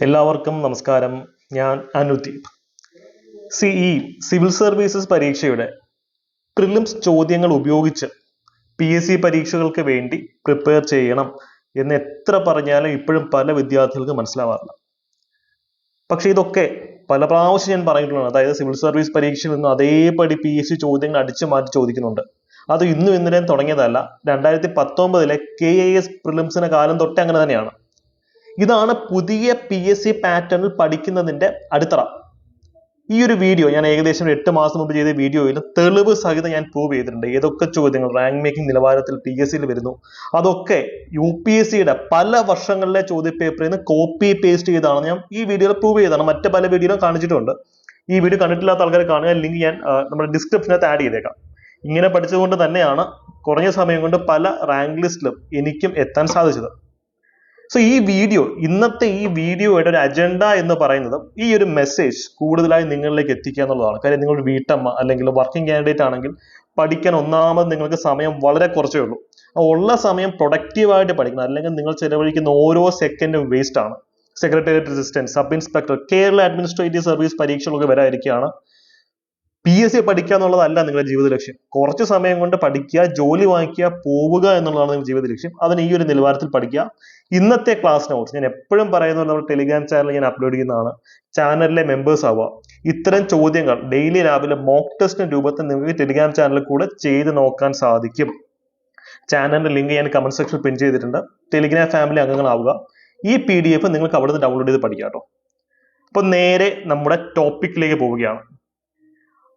എല്ലാവർക്കും നമസ്കാരം. ഞാൻ അനുദീപ്. സിഇ സിവിൽ സർവീസസ് പരീക്ഷയുടെ പ്രിലിംസ് ചോദ്യങ്ങൾ ഉപയോഗിച്ച് പി എസ് സി പരീക്ഷകൾക്ക് വേണ്ടി പ്രിപ്പയർ ചെയ്യണം എന്ന് എത്ര പറഞ്ഞാലും ഇപ്പോഴും പല വിദ്യാർത്ഥികൾക്ക് മനസ്സിലാവാറില്ല. പക്ഷെ ഇതൊക്കെ പല പ്രാവശ്യം ഞാൻ പറഞ്ഞിട്ടുള്ളതാണ്. അതായത് സിവിൽ സർവീസ് പരീക്ഷയിൽ നിന്നും അതേപടി പി എസ് സി ചോദ്യങ്ങൾ അടിച്ചു മാറ്റി ചോദിക്കുന്നുണ്ട്. അത് ഇന്നും ഇന്നലെയും തുടങ്ങിയതല്ല. രണ്ടായിരത്തി പത്തൊമ്പതിലെ കെ എ എസ് പ്രിലിംസിന്റെ കാലം തൊട്ടേ അങ്ങനെ തന്നെയാണ്. ഇതാണ് പുതിയ പി എസ് സി പാറ്റേണിൽ പഠിക്കുന്നതിന്റെ അടിത്തറ. ഈ ഒരു വീഡിയോ ഞാൻ ഏകദേശം എട്ട് മാസം മുമ്പ് ചെയ്ത വീഡിയോയിൽ തെളിവ് സഹിതം ഞാൻ പ്രൂവ് ചെയ്തിട്ടുണ്ട്. ഏതൊക്കെ ചോദ്യങ്ങൾ റാങ്ക് മേക്കിംഗ് നിലവാരത്തിൽ പി എസ് സിയിൽ വരുന്നു അതൊക്കെ യു പി എസ് സിയുടെ പല വർഷങ്ങളിലെ ചോദ്യപേപ്പറിൽ നിന്ന് കോപ്പി പേസ്റ്റ് ചെയ്താണ് ഞാൻ ഈ വീഡിയോയിൽ പ്രൂവ് ചെയ്താണ് മറ്റ് പല വീഡിയോയിലും കാണിച്ചിട്ടുണ്ട്. ഈ വീഡിയോ കണ്ടിട്ടില്ലാത്ത ആൾക്കാർ കാണുക ലിങ്ക് ഞാൻ നമ്മുടെ ഡിസ്ക്രിപ്ഷനകത്ത് ആഡ് ചെയ്തേക്കാം. ഇങ്ങനെ പഠിച്ചതുകൊണ്ട് തന്നെയാണ് കുറഞ്ഞ സമയം കൊണ്ട് പല റാങ്ക് ലിസ്റ്റിലും എനിക്കും എത്താൻ സാധിച്ചത്. സോ ഈ വീഡിയോ ഇന്നത്തെ ഈ വീഡിയോയുടെ ഒരു അജണ്ട എന്ന് പറയുന്നത് ഈ ഒരു മെസ്സേജ് കൂടുതലായി നിങ്ങളിലേക്ക് എത്തിക്കുക എന്നുള്ളതാണ്. കാര്യം നിങ്ങൾ ഒരു വീട്ടമ്മ അല്ലെങ്കിൽ വർക്കിംഗ് കാൻഡിഡേറ്റ് ആണെങ്കിൽ പഠിക്കാൻ ഒന്നാമത് നിങ്ങൾക്ക് സമയം വളരെ കുറച്ചേ ഉള്ളൂ. ഉള്ള സമയം പ്രൊഡക്റ്റീവായിട്ട് പഠിക്കണം. അല്ലെങ്കിൽ നിങ്ങൾ ചെലവഴിക്കുന്ന ഓരോ സെക്കൻഡും വേസ്റ്റ് ആണ്. Secretariat assistant sub inspector Kerala administrative service പരീക്ഷകളൊക്കെ വരാതിരിക്കുകയാണ് പി എസ് സി പഠിക്കുക എന്നുള്ളതല്ല നിങ്ങളുടെ ജീവിത ലക്ഷ്യം. കുറച്ച് സമയം കൊണ്ട് പഠിക്കുക ജോലി വാങ്ങിക്കുക പോവുക എന്നുള്ളതാണ് നിങ്ങളുടെ ജീവിത ലക്ഷ്യം. അതിന് ഈ ഒരു നിലവാരത്തിൽ പഠിക്കുക. ഇന്നത്തെ ക്ലാസ് നോട്ട്സ് ഞാൻ എപ്പോഴും പറയുന്നത് നമ്മുടെ ടെലിഗ്രാം ചാനലിൽ ഞാൻ അപ്ലോഡ് ചെയ്യുന്നതാണ്. ചാനലിലെ മെമ്പേഴ്സ് ആവുക. ഇത്തരം ചോദ്യങ്ങൾ ഡെയിലി രാവിലെ മോക്ക് ടെസ്റ്റിന്റെ രൂപത്തിൽ നിങ്ങൾക്ക് ടെലിഗ്രാം ചാനലിൽ കൂടെ ചെയ്ത് നോക്കാൻ സാധിക്കും. ചാനലിന്റെ ലിങ്ക് ഞാൻ കമന്റ് സെക്ഷനിൽ പിൻ ചെയ്തിട്ടുണ്ട്. ടെലിഗ്രാം ഫാമിലി അംഗങ്ങളാവുക. ഈ പി ഡി എഫ് നിങ്ങൾക്ക് അവിടുന്ന് ഡൗൺലോഡ് ചെയ്ത് പഠിക്കാം കേട്ടോ. അപ്പൊ നേരെ നമ്മുടെ ടോപ്പിക്കിലേക്ക് പോവുകയാണ്.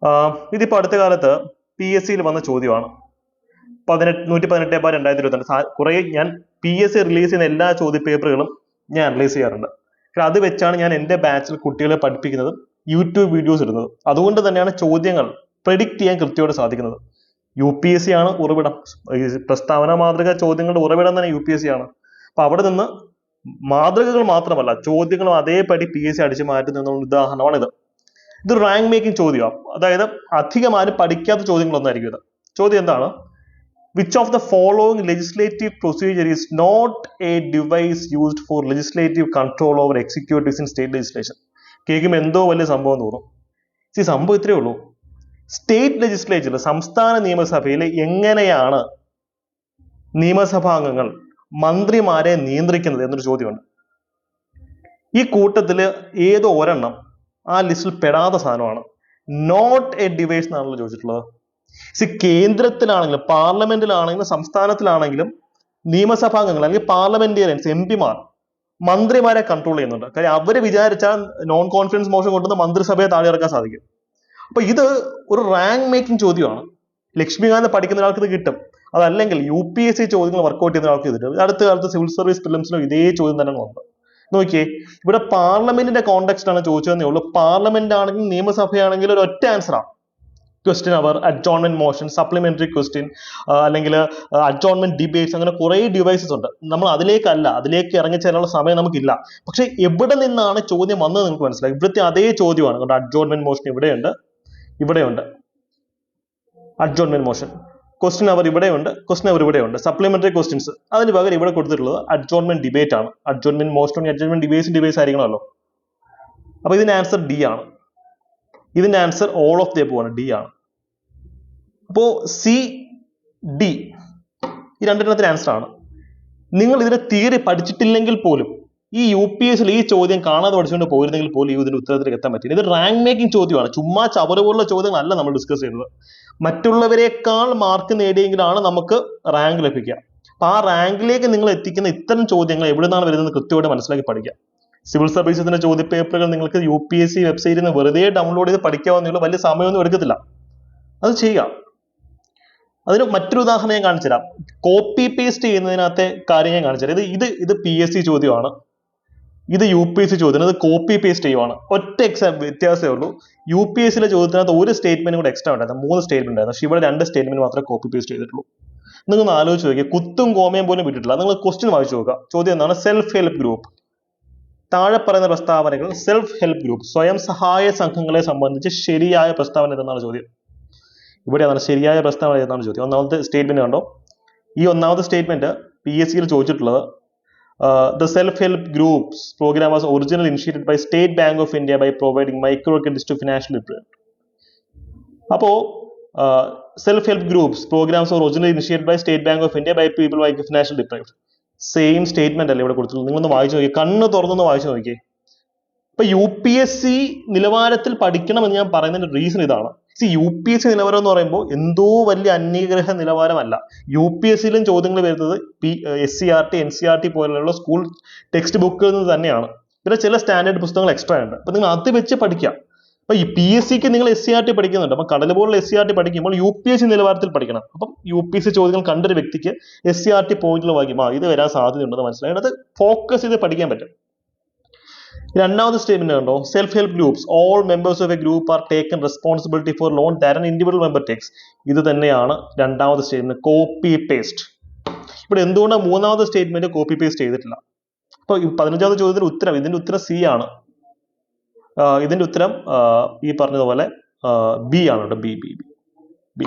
ആഹ് ഇതിപ്പോ അടുത്ത കാലത്ത് പി എസ് സിയിൽ വന്ന ചോദ്യമാണ്. പതിനെട്ട് നൂറ്റി പതിനെട്ട് ബാർ രണ്ടായിരത്തി ഇരുപത്തിരണ്ട് കുറെ ഞാൻ പി എസ് സി റിലീസ് ചെയ്യുന്ന എല്ലാ ചോദ്യ പേപ്പറുകളും ഞാൻ അനലൈസ് ചെയ്യാറുണ്ട്. അത് വെച്ചാണ് ഞാൻ എന്റെ ബാച്ചിൽ കുട്ടികളെ പഠിപ്പിക്കുന്നതും യൂട്യൂബ് വീഡിയോസ് ഇടുന്നത്. അതുകൊണ്ട് തന്നെയാണ് ചോദ്യങ്ങൾ പ്രെഡിക്റ്റ് ചെയ്യാൻ കൃത്യമായിട്ട് സാധിക്കുന്നത്. യു പി എസ് സി ആണ് ഉറവിടം. പ്രസ്താവന മാതൃക ചോദ്യങ്ങളുടെ ഉറവിടം തന്നെ യു പി എസ് സി ആണ്. അപ്പൊ അവിടെ നിന്ന് മാതൃകകൾ മാത്രമല്ല ചോദ്യങ്ങളും അതേപടി പി എസ് സി അടിച്ചു മാറ്റുന്ന ഉദാഹരണമാണ് ഇത് റാങ്ക് മേക്കിംഗ് ചോദ്യമാണ് അതായത് അധികം ആരും പഠിക്കാത്ത ചോദ്യങ്ങളൊന്നായിരിക്കും ഇത്. ചോദ്യം എന്താണ്? Which of the following legislative procedure is not a device used for legislative control over executives in state legislation കേൾക്കുമ്പോൾ എന്തോ വലിയ സംഭവം തോന്നും. ഈ സംഭവം ഇത്രയേ ഉള്ളൂ. സ്റ്റേറ്റ് ലെജിസ്ലേച്ചറിൽ സംസ്ഥാന നിയമസഭയിൽ എങ്ങനെയാണ് നിയമസഭാംഗങ്ങൾ മന്ത്രിമാരെ നിയന്ത്രിക്കുന്നത് എന്നൊരു ചോദ്യമുണ്ട്. ഈ കൂട്ടത്തിൽ ഏതോ ഒരെണ്ണം ആ ലിസ്റ്റിൽ പെടാത്ത സാധനമാണ്. നോട്ട് എ ഡിവൈസ് എന്നാണല്ലോ ചോദിച്ചിട്ടുള്ളത്. സി കേന്ദ്രത്തിലാണെങ്കിലും പാർലമെന്റിലാണെങ്കിലും സംസ്ഥാനത്തിലാണെങ്കിലും നിയമസഭാംഗങ്ങൾ അല്ലെങ്കിൽ പാർലമെന്റേറിയൻസ് എം പിമാർ മന്ത്രിമാരെ കൺട്രോൾ ചെയ്യുന്നുണ്ട്. കാര്യം അവർ വിചാരിച്ചാൽ നോൺ കോൺഫിഡൻസ് മോഷൻ കൊണ്ടുവന്ന് മന്ത്രിസഭയെ താഴെ ഇറക്കാൻ സാധിക്കും. അപ്പൊ ഇത് ഒരു റാങ്ക് മേക്കിംഗ് ചോദ്യമാണ്. ലക്ഷ്മികാന്ത് പഠിക്കുന്ന ഒരാൾക്ക് ഇത് കിട്ടും. അതല്ലെങ്കിൽ യു പി എസ് സി ചോദ്യങ്ങൾ വർക്കൗട്ട് ചെയ്യുന്ന ഒരാൾക്ക് ഇത് കിട്ടും. അടുത്ത കാലത്ത് സിവിൽ സർവീസ് ഫിലിംസിലും ഇതേ ചോദ്യം തന്നെ വന്നത് നോക്കിയേ. ഇവിടെ പാർലമെന്റിന്റെ കോണ്ടെക്സ്റ്റ് ആണ് ചോദിച്ചതെന്നേ ഉള്ളൂ. പാർലമെന്റ് ആണെങ്കിൽ നിയമസഭയാണെങ്കിൽ ഒരു ഒറ്റ ആൻസറാണ് question hour adjournment motion supplementary question അല്ലെങ്കിൽ അഡ്ജോൺമെന്റ് ഡിബേറ്റ്സ് അങ്ങനെ കുറേ ഡിവൈസസ് ഉണ്ട്. നമ്മൾ അതിലേക്കല്ല അതിലേക്ക് ഇറങ്ങിച്ചേരാനുള്ള സമയം നമുക്കില്ല. പക്ഷെ എവിടെ നിന്നാണ് ചോദ്യം വന്നത് നിങ്ങൾക്ക് മനസ്സിലായി? ഇവിടുത്തെ അതേ ചോദ്യമാണ്. അഡ്ജോൺമെന്റ് മോഷൻ ഇവിടെയുണ്ട്. ഇവിടെയുണ്ട്. അഡ്ജോൺമെന്റ് മോഷൻ ക്വസ്റ്റ്യൻ അവർ ഇവിടെയുണ്ട് ക്വസ്റ്റ്യൻ അവർ ഇവിടെയുണ്ട്. സപ്ലിമെന്ററി ക്വസ്റ്റ്യൻസ് അതിന് പകരം ഇവിടെ കൊടുത്തിട്ടുള്ളത് അഡ്ജോൺമെന്റ് ഡിബേറ്റ് ആണ്. Adjournment most on adjournment debates debates ആയിരിക്കണമല്ലോ അപ്പൊ ഇതിന്റെ ആൻസർ ഡി ആണ്. ഇതിന്റെ ആൻസർ ഓൾ ഓഫ് ദ ആണ്. ഡി ആണ്. അപ്പോ സി ഡി ഈ രണ്ടെണ്ണത്തിന് ആൻസർ ആണ്. നിങ്ങൾ ഇതിന്റെ തിയറി പഠിച്ചിട്ടില്ലെങ്കിൽ പോലും ഈ യു പി ഈ ചോദ്യം കാണാതെ പഠിച്ചുകൊണ്ട് പോയിരുന്നെങ്കിൽ പോലും ഈ ഇതിന്റെ ഉത്തരത്തിലേക്ക് എത്താൻ പറ്റില്ല. ഇത് റാങ്ക് മേക്കിംഗ് ചോദ്യമാണ്. ചുമ്മാ ചവറ് പോലുള്ള ചോദ്യങ്ങളല്ല നമ്മൾ ഡിസ്കസ് ചെയ്യുന്നത്. മറ്റുള്ളവരെക്കാൾ മാർക്ക് നേടിയെങ്കിലാണ് നമുക്ക് റാങ്ക് ലഭിക്കുക. അപ്പൊ ആ റാങ്കിലേക്ക് നിങ്ങൾ എത്തിക്കുന്ന ഇത്തരം ചോദ്യങ്ങൾ എവിടെ നിന്നാണ് വരുന്നത് കൃത്യമായിട്ട് മനസ്സിലാക്കി പഠിക്കുക. സിവിൽ സർവീസസിന്റെ ചോദ്യ പേപ്പറുകൾ നിങ്ങൾക്ക് യു പി എസ് സി വെബ്സൈറ്റിൽ നിന്ന് വെറുതെ ഡൗൺലോഡ് ചെയ്ത് പഠിക്കാവുന്നേ വലിയ സമയമൊന്നും എടുക്കത്തില്ല. അത് ചെയ്യുക. അതിന് മറ്റൊരു ഉദാഹരണം ഞാൻ കാണിച്ചുതരാം. കോപ്പി പേസ്റ്റ് ചെയ്യുന്നതിനകത്തെ കാര്യം ഞാൻ കാണിച്ചുതരാം. ഇത് ഇത് ഇത് പി എസ് സി ചോദ്യമാണ്. ഇത് യു പി എസ് സി ചോദ്യം ഇത് കോപ്പി പേസ്റ്റ് ചെയ്യുവാണ്. ഒറ്റ എക്സാം വ്യത്യാസമേ ഉള്ളൂ. യു പി എസ് സിയിലെ ചോദ്യത്തിനകത്ത് ഒരു സ്റ്റേറ്റ്മെന്റ് കൂടെ എക്സ്ട്രാ ഉണ്ടായിരുന്നു. മൂന്ന് സ്റ്റേറ്റ്മെന്റ് ഉണ്ടായിരുന്നു. പക്ഷേ ഇവിടെ രണ്ട് സ്റ്റേറ്റ്മെന്റ് മാത്രമേ കോപ്പി പേസ്റ്റ് ചെയ്തിട്ടുള്ളൂ. നിങ്ങൾ ഒന്ന് ആലോചിച്ച് നോക്കിയാൽ കുത്തും കോമയും പോലും വിട്ടിട്ടില്ല. നിങ്ങൾ ക്വസ്റ്റ്യൻ വായിച്ചു നോക്കുക. ചോദ്യം എന്താണ്? സെൽഫ് ഹെൽപ്പ് ഗ്രൂപ്പ് താഴെ പറയുന്ന പ്രസ്താവനകൾ സെൽഫ് ഹെൽപ്പ് ഗ്രൂപ്പ് സ്വയം സഹായ സംഘങ്ങളെ സംബന്ധിച്ച് ശരിയായ പ്രസ്താവന എന്താണ് ചോദ്യം. ഇവിടെ അതാണ് ശരിയായ പ്രസ്താവന ഏതെന്നാണ് ചോദ്യം. ഒന്നാമത്തെ സ്റ്റേറ്റ്മെന്റ് കണ്ടോ? ഈ ഒന്നാമത്തെ സ്റ്റേറ്റ്മെന്റ് പി എസ് സിയിൽ ചോദിച്ചിട്ടുള്ളത് the self-help groups program was originally initiated by State Bank of India by providing micro credits to financial literate അപ്പോൾ self help groups programs original initiated by State Bank of India by people by financial deprived same statement അല്ലേ ഇവിടെ കൊടുത്തിട്ടുള്ളത്? നിങ്ങളൊന്ന് വായിച്ചു നോക്കി കണ്ണ് തുറന്നൊന്ന് വായിച്ചു നോക്കിയേ. ഇപ്പൊ യു പി എസ് സി നിലവാരത്തിൽ പഠിക്കണം എന്ന് ഞാൻ പറയുന്നതിന്റെ റീസൺ ഇതാണ്. C U P S C നിലവാരം എന്ന് പറയുമ്പോൾ എന്തോ വലിയ അന്യഗ്രഹ നിലവാരമല്ല. യു പി എസ് സിയിലും ചോദ്യങ്ങൾ വരുന്നത് P S C R T N C R T പോലെയുള്ള സ്കൂൾ ടെക്സ്റ്റ് ബുക്കിൽ നിന്ന് തന്നെയാണ്. പിന്നെ ചില സ്റ്റാൻഡേർഡ് പുസ്തകങ്ങൾ എക്സ്ട്രാ ഉണ്ട്. അപ്പൊ നിങ്ങൾ അത് വെച്ച് പഠിക്കാം അപ്പൊ ഈ പി എസ് സിക്ക് നിങ്ങൾ എസ് സി ആർ ടി പഠിക്കുന്നുണ്ട്. അപ്പൊ കടല പോലുള്ള എസ് സി ആർ ടി പഠിക്കുമ്പോൾ യു പി എസ് സി നിലവാരത്തിൽ പഠിക്കണം. അപ്പം യു പി എസ് സി ചോദ്യങ്ങൾ കണ്ടൊരു വ്യക്തിക്ക് എസ് സി ആർ ടി പോയിന്റുകൾ വായിക്കും ആ ഇത് വരാൻ സാധ്യതയുണ്ടെന്ന് മനസ്സിലായി. അത് ഫോക്കസ് ചെയ്ത് പഠിക്കാൻ പറ്റും. രണ്ടാമത്തെ സ്റ്റേറ്റ്മെന്റ് കണ്ടോ? Self help groups all members of a group are taken responsibility for loan that an individual member takes ഇത് തന്നെയാണ് രണ്ടാമത് സ്റ്റേറ്റ്മെന്റ് കോപ്പി പേസ്റ്റ് ഇവിടെ എന്തുകൊണ്ടാണ് മൂന്നാമത് സ്റ്റേറ്റ്മെന്റ് കോപ്പി പേസ്റ്റ് ചെയ്തിട്ടില്ല? അപ്പൊ പതിനഞ്ചാമത് ചോദ്യത്തിന് ഉത്തരം ഇതിന്റെ ഉത്തരം സി ആണ്. ഇതിന്റെ ഉത്തരം ഈ പറഞ്ഞതുപോലെ ബി ആണ് കേട്ടോ. ബി ബി ബി ബി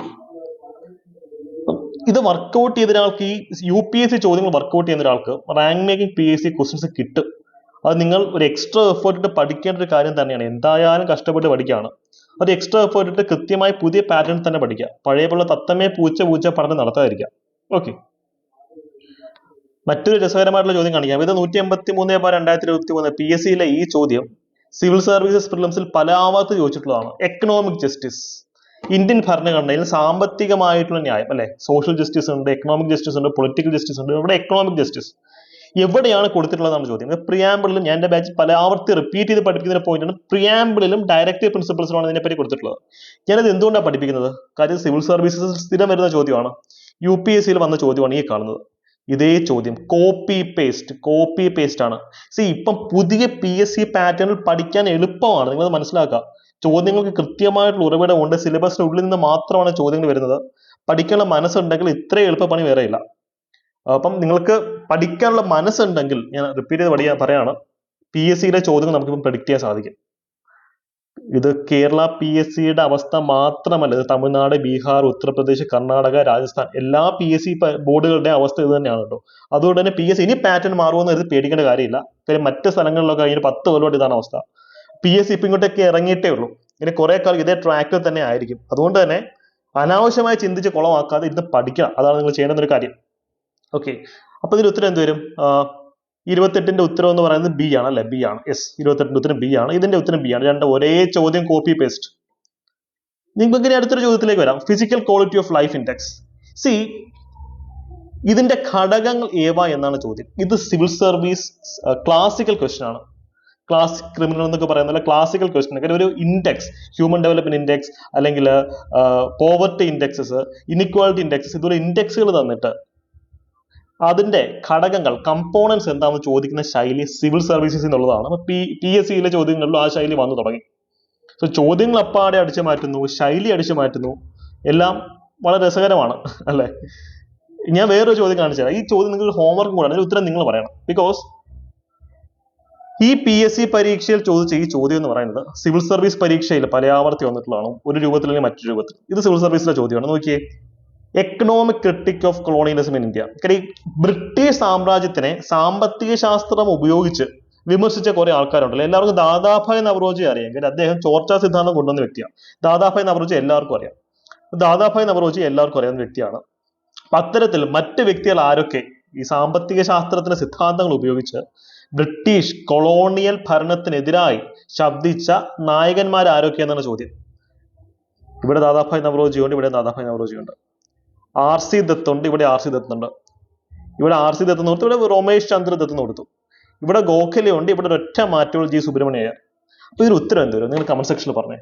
ഇത് വർക്കൗട്ട് ചെയ്ത ഒരാൾക്ക് ഈ യു പി എസ് സി ചോദ്യങ്ങൾ വർക്കൗട്ട് ചെയ്യുന്ന ഒരാൾക്ക് rank making P S C questions കിട്ടും. അത് നിങ്ങൾ ഒരു എക്സ്ട്രാ എഫേർട്ട് ഇട്ട് പഠിക്കേണ്ട ഒരു കാര്യം തന്നെയാണ്. എന്തായാലും കഷ്ടപ്പെട്ട് പഠിക്കുകയാണ്. ഒരു എക്സ്ട്രാ എഫേർട്ട് ഇട്ട് കൃത്യമായി പുതിയ പാറ്റേൺ തന്നെ പഠിക്കുക. പഴയ പോലെ തത്തമേ പൂച്ച പൂച്ച പഠനം നടത്താതിരിക്കുക. ഓക്കെ മറ്റൊരു രസകരമായിട്ടുള്ള ചോദ്യം കാണിക്കാം. ഇത് നൂറ്റി എൺപത്തി മൂന്ന് ബാർ രണ്ടായിരത്തി ഇരുപത്തി മൂന്ന് പി എസ് സിയിലെ ഈ ചോദ്യം സിവിൽ സർവീസസ് പ്രിലിംസിൽ പല ആവാത്ത ചോദിച്ചിട്ടുള്ളതാണ്. എക്കണോമിക് ജസ്റ്റിസ് ഇന്ത്യൻ ഭരണഘടനയിൽ സാമ്പത്തികമായിട്ടുള്ള ന്യായം അല്ലെ? സോഷ്യൽ ജസ്റ്റിസ് ഉണ്ട് എക്കണോമിക് ജസ്റ്റിസ് ഉണ്ട് പൊളിറ്റിക്കൽ ജസ്റ്റിസ് ഉണ്ട്. ഇവിടെ എക്കണോമിക് ജസ്റ്റിസ് എവിടെയാണ് കൊടുത്തിട്ടുള്ളതാണ് ചോദ്യം. പ്രിയാമ്പിളിലും ഞാൻ എന്റെ ബാച്ച് പല ആവർത്തി റിപ്പീറ്റ് ചെയ്ത് പഠിപ്പിക്കുന്ന പോയിന്റാണ് പ്രിയാമ്പിളിലും ഡയറക്റ്റീവ് പ്രിൻസിപ്പിൾസിലുമാണ് ഇതിനെപ്പറ്റി കൊടുത്തിട്ടുള്ളത്. ഞാനത് എന്തുകൊണ്ടാണ് പഠിപ്പിക്കുന്നത്? കാര്യം സിവിൽ സർവീസസ് സ്ഥിരം വരുന്ന ചോദ്യമാണ്. യു പി എസ് സിയിൽ വന്ന ചോദ്യമാണ് ഈ കാണുന്നത്. ഇതേ ചോദ്യം. കോപ്പി പേസ്റ്റ് കോപ്പി പേസ്റ്റ് ആണ്. സി ഇപ്പം പുതിയ പി എസ് സി പാറ്റേണിൽ പഠിക്കാൻ എളുപ്പമാണ്. നിങ്ങൾ മനസ്സിലാക്കുക. ചോദ്യങ്ങൾക്ക് കൃത്യമായിട്ടുള്ള ഉറവിടമുണ്ട്. സിലബസിന്റെ ഉള്ളിൽ നിന്ന് മാത്രമാണ് ചോദ്യങ്ങൾ വരുന്നത്. പഠിക്കാനുള്ള മനസ്സുണ്ടെങ്കിൽ ഇത്ര എളുപ്പപ്പണി വേറെ ഇല്ല അപ്പം നിങ്ങൾക്ക് പഠിക്കാനുള്ള മനസ്സുണ്ടെങ്കിൽ ഞാൻ റിപ്പീറ്റ് ചെയ്ത് പഠിക്കാൻ പറയാണ് പി എസ് സിയിലെ ചോദ്യങ്ങൾ നമുക്കിപ്പം പ്രഡിക്റ്റ് ചെയ്യാൻ സാധിക്കും. ഇത് കേരള പി എസ് സിയുടെ അവസ്ഥ മാത്രമല്ല ഇത് തമിഴ്നാട് ബീഹാർ ഉത്തർപ്രദേശ് കർണാടക രാജസ്ഥാൻ എല്ലാ പി എസ് സി ബോർഡുകളുടെ അവസ്ഥ ഇത് തന്നെയാണ് കേട്ടോ. അതുകൊണ്ട് തന്നെ പി എസ് സി ഇനി പാറ്റേൺ മാറുമെന്ന് കരുതി പേടിക്കേണ്ട കാര്യമില്ല. കാര്യം മറ്റ് സ്ഥലങ്ങളിലൊക്കെ കഴിഞ്ഞ പത്ത് കൊല്ലമായിട്ട് ഇതാണ് അവസ്ഥ. പി എസ് സി ഇപ്പം ഇങ്ങോട്ടൊക്കെ ഇറങ്ങിയിട്ടേ ഉള്ളൂ. ഇനി കുറെ കാലം ഇതേ ട്രാക്കിൽ തന്നെ ആയിരിക്കും. അതുകൊണ്ട് തന്നെ അനാവശ്യമായി ചിന്തിച്ച് കുളമാക്കാതെ ഇരുന്ന് പഠിക്കുക അതാണ് നിങ്ങൾ ചെയ്യേണ്ടുന്ന ഒരു കാര്യം. ഓക്കെ അപ്പൊ ഇതിൽ ഉത്തരം എന്ത് വരും ഇരുപത്തെട്ടിന്റെ ഉത്തരം എന്ന് പറയുന്നത് ബി ആണ് അല്ലെ? ബി ആണ്. യെസ് ഇരുപത്തെട്ടിന്റെ ഉത്തരം ബി ആണ്. ഇതിന്റെ ഉത്തരം ബി ആണ്. രണ്ട് ഒരേ ചോദ്യം കോപ്പി പേസ്റ്റ് നിങ്ങൾക്ക് ഇനി അടുത്തൊരു ചോദ്യത്തിലേക്ക് വരാം. Physical quality of life index C ഇതിന്റെ ഘടകങ്ങൾ ഏവ എന്നാണ് ചോദ്യം. ഇത് സിവിൽ സർവീസ് ക്ലാസിക്കൽ ക്വസ്റ്റ്യൻ ആണ്. ക്ലാസിക് ക്രിമിനൽ എന്നൊക്കെ പറയുന്ന ക്ലാസിക്കൽ ക്വസ്റ്റ്യൻ കാര്യം ഒരു ഇൻഡെക്സ് ഹ്യൂമൻ ഡെവലപ്മെന്റ് ഇൻഡെക്സ് അല്ലെങ്കിൽ പോവർട്ടി ഇൻഡെക്സസ് ഇനിക്വാളിറ്റി ഇൻഡെക്സസ് ഇതുപോലെ ഇൻഡെക്സുകൾ തന്നിട്ട് അതിന്റെ ഘടകങ്ങൾ കമ്പോണൻസ് എന്താണെന്ന് ചോദിക്കുന്ന ശൈലി സിവിൽ സർവീസസ് എന്നുള്ളതാണ്. പി എസ് സിയിലെ ചോദ്യങ്ങളിലും ആ ശൈലി വന്നു തുടങ്ങി. സോ ചോദ്യങ്ങൾ അപ്പാടെ അടിച്ചു മാറ്റുന്നു ശൈലി അടിച്ചു മാറ്റുന്നു എല്ലാം വളരെ രസകരമാണ് അല്ലേ? ഞാൻ വേറൊരു ചോദ്യം കാണിച്ചു തരാം ഈ ചോദ്യം നിങ്ങൾ ഹോംവർക്ക് കൂടാണ് അതിന് ഉത്തരം നിങ്ങൾ പറയണം. ബിക്കോസ് ഈ പി എസ് സി പരീക്ഷയിൽ ചോദിച്ച ഈ ചോദ്യം എന്ന് പറയുന്നത് സിവിൽ സർവീസ് പരീക്ഷയിൽ പലയാവർത്തി വന്നിട്ടുള്ളതാണ്? ഒരു രൂപത്തിൽ അല്ലെങ്കിൽ മറ്റൊരു രൂപത്തിൽ. ഇത് സിവിൽ സർവീസിലെ ചോദ്യമാണ്. നോക്കിയേ. Economic critique of colonialism in India British സാമ്രാജ്യത്തിനെ സാമ്പത്തിക ശാസ്ത്രം ഉപയോഗിച്ച് വിമർശിച്ച കുറെ ആൾക്കാരുണ്ടല്ലോ. എല്ലാവർക്കും ദാദാഭായ് നവറോജി അറിയാം. കാര്യം അദ്ദേഹം ചോർച്ചാ സിദ്ധാന്തം കൊണ്ടുവന്ന വ്യക്തിയാണ് ദാദാഭായ് നവറോജി എല്ലാവർക്കും അറിയാം. ദാദാഭായ് നവറോജി എല്ലാവർക്കും അറിയാവുന്ന വ്യക്തിയാണ്. അത്തരത്തിൽ മറ്റ് വ്യക്തികൾ ആരൊക്കെ ഈ സാമ്പത്തിക ശാസ്ത്രത്തിന്റെ സിദ്ധാന്തങ്ങൾ ഉപയോഗിച്ച് ബ്രിട്ടീഷ് കൊളോണിയൽ ഭരണത്തിനെതിരായി ശബ്ദിച്ച നായകന്മാർ ആരൊക്കെയെന്നാണ് ചോദ്യം. ഇവിടെ ദാദാഭായ് നവറോജി ഉണ്ട് ഇവിടെ ദാദാഭായ് നവറോജി ഉണ്ട് ആർ സി ദത്ത് ഉണ്ട് ഇവിടെ ആർ സി ദത്ത് ഉണ്ട് ഇവിടെ ആർ സി ദത്ത് കൊടുത്തു ഇവിടെ രമേശ് ചന്ദ്ര ദത്ത് കൊടുത്തു. ഇവിടെ ഗോഖലെ ഉണ്ട് ഇവിടെ ഒരൊറ്റ മാറ്റമുള്ള ജി സുബ്രഹ്മണ്യ അയ്യർ അപ്പൊ ഇതിന് ഉത്തരം എന്ത് വരും? നിങ്ങൾ കമന്റ് സെക്ഷനിൽ പറഞ്ഞേ.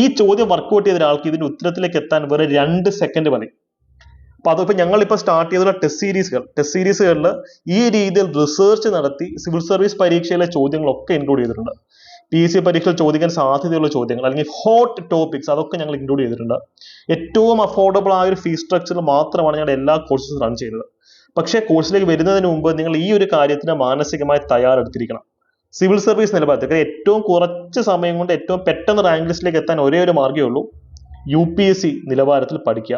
ഈ ചോദ്യം വർക്കൗട്ട് ചെയ്ത ഒരാൾക്ക് ഇതിന്റെ ഉത്തരത്തിലേക്ക് എത്താൻ വെറും രണ്ട് സെക്കൻഡ് മതി. അപ്പൊ അതിപ്പോ ഞങ്ങൾ ഇപ്പൊ സ്റ്റാർട്ട് ചെയ്തുള്ള ടെസ്റ്റ് സീരീസുകൾ ടെസ്റ്റ് സീരീസുകളിൽ ഈ രീതിയിൽ റിസർച്ച് നടത്തി സിവിൽ സർവീസ് പരീക്ഷയിലെ ചോദ്യങ്ങളൊക്കെ ഇൻക്ലൂഡ് ചെയ്തിട്ടുണ്ട്. പി എസ് സി പരീക്ഷയിൽ ചോദിക്കാൻ സാധ്യതയുള്ള ചോദ്യങ്ങൾ അല്ലെങ്കിൽ ഹോട്ട് ടോപ്പിക്സ് അതൊക്കെ ഞങ്ങൾ ഇൻക്ലൂഡ് ചെയ്തിട്ടുണ്ട്. ഏറ്റവും അഫോർഡബിൾ ആയ ഒരു ഫീസ് സ്ട്രക്ചറിൽ മാത്രമാണ് ഞങ്ങളുടെ എല്ലാ കോഴ്സസും റൺ ചെയ്യുന്നത്. പക്ഷേ കോഴ്സിലേക്ക് വരുന്നതിന് മുമ്പ് നിങ്ങൾ ഈ ഒരു കാര്യത്തിന് മാനസികമായി തയ്യാറെടുത്തിരിക്കണം. സിവിൽ സർവീസ് നിലവാരത്തിൽ ഏറ്റവും കുറച്ച് സമയം കൊണ്ട് ഏറ്റവും പെട്ടെന്ന് റാങ്ക് ലിസ്റ്റിലേക്ക് എത്താൻ ഒരേ ഒരു മാർഗമേ ഉള്ളൂ. യു പി എസ് സി നിലവാരത്തിൽ പഠിക്കുക.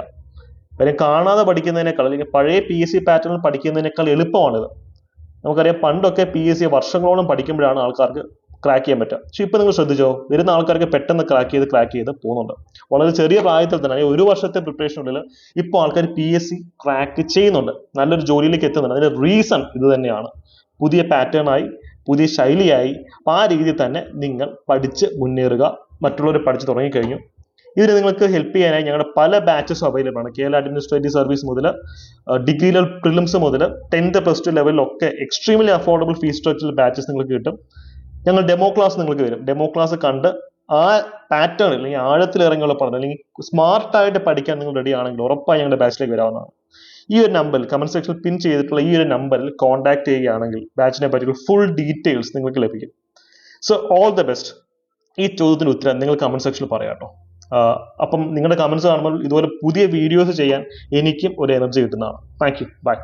കാര്യം കാണാതെ പഠിക്കുന്നതിനേക്കാൾ അല്ലെങ്കിൽ പഴയ പി എസ് സി പാറ്റേണിൽ പഠിക്കുന്നതിനേക്കാൾ എളുപ്പമാണിത്. നമുക്കറിയാം പണ്ടൊക്കെ പി എസ് സി വർഷങ്ങളോളം പഠിക്കുമ്പോഴാണ് ആൾക്കാർക്ക് ക്രാക്ക് ചെയ്യാൻ പറ്റുക. പക്ഷെ ഇപ്പൊ നിങ്ങൾ ശ്രദ്ധിച്ചോ വരുന്ന ആൾക്കാർക്ക് പെട്ടെന്ന് ക്രാക്ക് ചെയ്ത് ക്രാക്ക് ചെയ്ത് പോകുന്നുണ്ട്. വളരെ ചെറിയ പ്രായത്തിൽ തന്നെ ഒരു വർഷത്തെ പ്രിപ്പറേഷനുള്ളിൽ ഇപ്പോൾ ആൾക്കാർ പി എസ് സി ക്രാക്ക് ചെയ്യുന്നുണ്ട്. നല്ലൊരു ജോലിയിലേക്ക് എത്തുന്നുണ്ട്. അതിന്റെ റീസൺ ഇത് തന്നെയാണ്. പുതിയ പാറ്റേൺ ആയി പുതിയ ശൈലിയായി ആ രീതിയിൽ തന്നെ നിങ്ങൾ പഠിച്ച് മുന്നേറുക. മറ്റുള്ളവർ പഠിച്ചു തുടങ്ങിക്കഴിഞ്ഞു. ഇതിന് നിങ്ങൾക്ക് ഹെൽപ്പ് ചെയ്യാനായി ഞങ്ങളുടെ പല ബാച്ചസ് അവൈലബിൾ ആണ്. കേരള അഡ്മിനിസ്ട്രേറ്റീവ് സർവീസ് മുതൽ ഡിഗ്രി ലെവൽ പ്രിലിംസ് മുതൽ ടെൻത്ത് പ്ലസ് ടു ലെവലിലൊക്കെ എക്സ്ട്രീംലി അഫോർഡബിൾ ഫീസ് സ്ട്രക്ചറിൽ ബാച്ചസ് നിങ്ങൾക്ക് കിട്ടും. ഞങ്ങൾ ഡെമോ ക്ലാസ് നിങ്ങൾക്ക് വരും ഡെമോ ക്ലാസ് കണ്ട് ആ പാറ്റേൺ അല്ലെങ്കിൽ ആഴത്തിൽ ഇറങ്ങിയുള്ള പഠനം അല്ലെങ്കിൽ സ്മാർട്ട് ആയിട്ട് പഠിക്കാൻ നിങ്ങൾ റെഡി ആണെങ്കിൽ ഉറപ്പായി ഞങ്ങളുടെ ബാച്ചിലേക്ക് വരാവുന്നതാണ്. ഈ ഒരു നമ്പറിൽ കമന്റ് സെക്ഷനിൽ പിൻ ചെയ്തിട്ടുള്ള ഈ ഒരു നമ്പറിൽ കോൺടാക്ട് ചെയ്യുകയാണെങ്കിൽ ബാച്ചിനെ പറ്റിയുള്ള ഫുൾ ഡീറ്റെയിൽസ് നിങ്ങൾക്ക് ലഭിക്കും. സോ ഓൾ ദ ബെസ്റ്റ് ഈ ചോദ്യത്തിന് ഉത്തരം നിങ്ങൾ കമന്റ് സെക്ഷനിൽ പറയാം കേട്ടോ. അപ്പം നിങ്ങളുടെ കമന്റ്സ് കാണുമ്പോൾ ഇതുപോലെ പുതിയ വീഡിയോസ് ചെയ്യാൻ എനിക്കും ഒരു എനർജി കിട്ടുന്നതാണ്. Thank you by